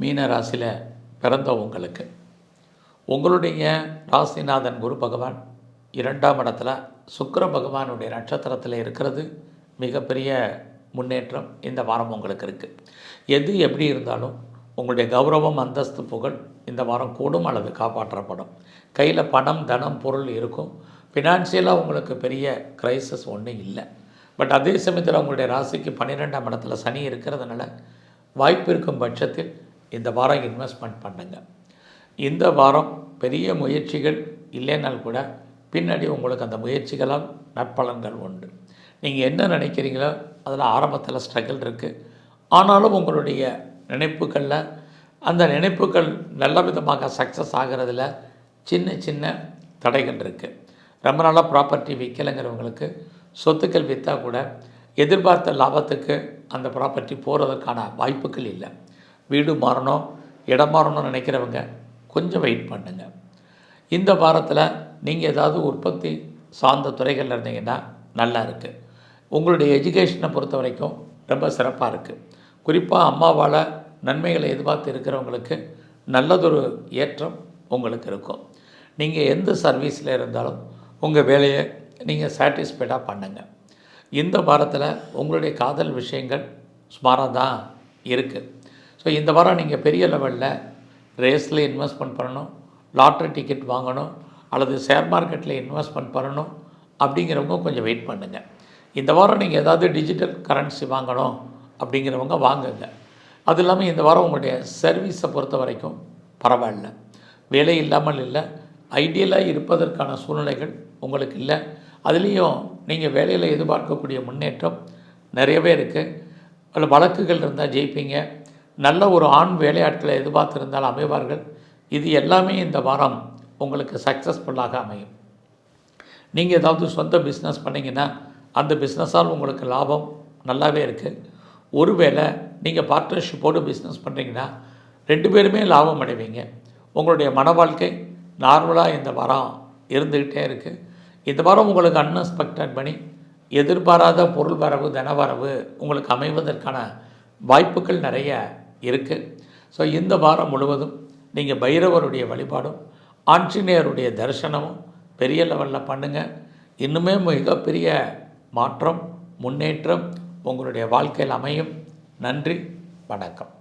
மீன ராசியில் பிறந்த உங்களுக்கு. உங்களுடைய ராசிநாதன் குரு பகவான் இரண்டாம் இடத்துல சுக்கர பகவானுடைய நட்சத்திரத்தில் இருக்கிறது. மிகப்பெரிய முன்னேற்றம் இந்த வாரம் உங்களுக்கு இருக்குது எது எப்படி இருந்தாலும் உங்களுடைய கௌரவம் அந்தஸ்து புகழ் இந்த வாரம் கூடும் அல்லது காப்பாற்றப்படும். கையில் பணம் தனம் பொருள் இருக்கும். ஃபினான்ஷியலாக உங்களுக்கு பெரிய கிரைசஸ் ஒன்றும் இல்லை. பட் அதே சமயத்தில் உங்களுடைய ராசிக்கு பன்னிரெண்டாம் இடத்துல சனி இருக்கிறதுனால வாய்ப்பு இருக்கும் பட்சத்தில் இந்த வாரம் இன்வெஸ்ட்மெண்ட் பண்ணுங்கள் இந்த வாரம் பெரிய முயற்சிகள் இல்லைனால் கூட பின்னாடி உங்களுக்கு அந்த முயற்சிகளால் நற்பலன்கள் உண்டு. நீங்கள் என்ன நினைக்கிறீங்களோ அதில் ஆரம்பத்தில் ஸ்ட்ரகிள் இருக்குது ஆனாலும் உங்களுடைய நினைப்புகளில் அந்த நினைப்புகள் நல்ல விதமாக சக்ஸஸ் ஆகிறதுல சின்ன சின்ன தடைகள் இருக்குது ரொம்ப நாளாக ப்ராப்பர்ட்டி விற்கலைங்கிறவங்களுக்கு சொத்துக்கள் விற்றா கூட எதிர்பார்த்த லாபத்துக்கு அந்த ப்ராப்பர்ட்டி போகிறதுக்கான வாய்ப்புகள் இல்லை. வீடு மாறணும் இடம் மாறணும்னு நினைக்கிறவங்க கொஞ்சம் வெயிட் பண்ணுங்க. இந்த வாரத்தில் நீங்கள் ஏதாவது உற்பத்தி சார்ந்த துறைகளில் இருந்தீங்கன்னா நல்லா இருக்குது உங்களுடைய எஜுகேஷனை பொறுத்த வரைக்கும் ரொம்ப சிறப்பாக இருக்குது குறிப்பாக அம்மாவால் நன்மைகளை எதிர்பார்த்து இருக்கிறவங்களுக்கு நல்லதொரு ஏற்றம் உங்களுக்கு இருக்கும். நீங்கள் எந்த சர்வீஸில் இருந்தாலும் உங்கள் வேலையை நீங்கள் சாட்டிஸ்ஃபைடாக பண்ணுங்கள் இந்த வாரத்தில் உங்களுடைய காதல் விஷயங்கள் சுமாராக தான் இருக்குது ஸோ இந்த வாரம் நீங்கள் பெரிய லெவலில் ரேஸில் இன்வெஸ்ட்மெண்ட் பண்ணணும் லாட்ரி டிக்கெட் வாங்கணும் அல்லது ஷேர் மார்க்கெட்டில் இன்வெஸ்ட்மெண்ட் பண்ணணும் அப்படிங்கிறவங்க கொஞ்சம் வெயிட் பண்ணுங்கள் இந்த வாரம் நீங்கள் ஏதாவது டிஜிட்டல் கரன்சி வாங்கணும் அப்படிங்கிறவங்க வாங்குங்க. அது இல்லாமல் இந்த வாரம் உங்களுடைய சர்வீஸை பொறுத்த வரைக்கும் பரவாயில்ல. வேலை இல்லாமல் இல்லை. ஐடியலாக இருப்பதற்கான சூழ்நிலைகள் உங்களுக்கு இல்லை. அதுலேயும் நீங்கள் வேலையில் எதிர்பார்க்கக்கூடிய முன்னேற்றம் நிறையவே இருக்குது அதில் வழக்குகள் இருந்தால் ஜெயிப்பீங்க. நல்ல ஒரு ஆண் வேலையாட்களை எதிர்பார்த்திருந்தால் அமைவார்கள். இது எல்லாமே இந்த வாரம் உங்களுக்கு சக்ஸஸ்ஃபுல்லாக அமையும். நீங்கள் ஏதாவது சொந்த பிஸ்னஸ் பண்ணிங்கன்னா அந்த பிஸ்னஸால் உங்களுக்கு லாபம் நல்லாவே இருக்குது ஒருவேளை நீங்கள் பார்ட்னர்ஷிப்போடு பிஸ்னஸ் பண்ணுறீங்கன்னா ரெண்டு பேருமே லாபம் அடைவீங்க. உங்களுடைய மன வாழ்க்கை நார்மலாக இந்த வாரம் இருந்துக்கிட்டே இருக்குது இந்த வாரம் உங்களுக்கு அன்எக்ஸ்பெக்டட் பண்ணி எதிர்பாராத பொருள் வரவு தனவரவு உங்களுக்கு அமைவதற்கான வாய்ப்புகள் நிறைய இருக்குது ஸோ இந்த வாரம் முழுவதும் நீங்கள் பைரவருடைய வழிபாடும் ஆஞ்சநேயருடைய தரிசனமும் பெரிய லெவலில் பண்ணுங்கள் இன்னுமே மிகப்பெரிய மாற்றம் முன்னேற்றம் உங்களுடைய வாழ்க்கையில் அமையும். நன்றி வணக்கம்.